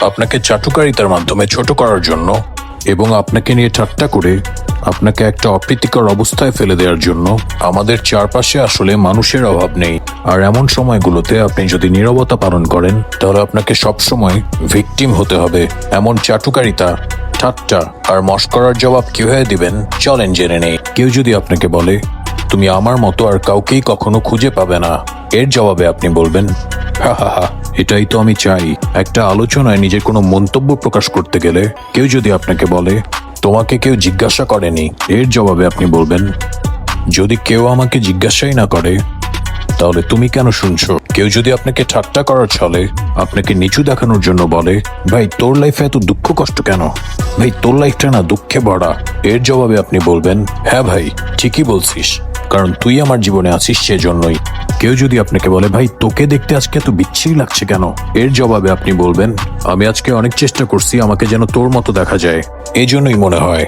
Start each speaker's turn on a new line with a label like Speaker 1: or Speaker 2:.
Speaker 1: আপনাকে চাটুকারিতার মাধ্যমে ছোট করার জন্য এবং আপনাকে নিয়ে ঠাট্টা করে আপনাকে একটা অপ্রীতিকর অবস্থায় ফেলে দেওয়ার জন্য আমাদের চারপাশে আসলে মানুষের অভাব নেই। আর এমন সময়গুলোতে আপনি যদি নীরবতা পালন করেন, তাহলে আপনাকে সবসময় ভিকটিম হতে হবে। এমন চাটুকারিতা, ঠাট্টা আর মস্করার জবাব কীভাবে দিবেন, চলেন জেনে নেই। কেউ যদি আপনাকে বলে, তুমি আমার মতো আর কাউকেই কখনো খুঁজে পাবে না, এর জবাবে আপনি বলবেন, হা হা হা। এটাই তো আমি চাই। একটা আলোচনায় নিজের কোনো মন্তব্য প্রকাশ করতে গেলে কেউ যদি আপনাকে বলে, তোমাকে কেউ জিজ্ঞাসা করেনি। এর জবাবে আপনি বলবেন, যদি কেউ আমাকে জিজ্ঞাসাই না করে, তাহলে তুমি কেন শুনছো? কেউ যদি আপনাকে ঠাট্টা করার ছলে, আপনাকে নিচু দেখানোর জন্য বলে, ভাই, তোর লাইফে এত দুঃখ কষ্ট কেন? ভাই, তোর লাইফটা না দুঃখে ভরা। এর জবাবে আপনি বলবেন হ্যাঁ ভাই, ঠিকই বলছিস, কারণ তুই আমার জীবনে আছিস সেজন্যই। কেউ যদি আপনাকে বলে, ভাই, তোকে দেখতে আজকে এত বিচ্ছিরি লাগছে কেন? এর জবাবে আপনি বলবেন, আমি আজকে অনেক চেষ্টা করছি, আমাকে যেন তোর মতো দেখা যায়। এই জন্যই মনে হয়।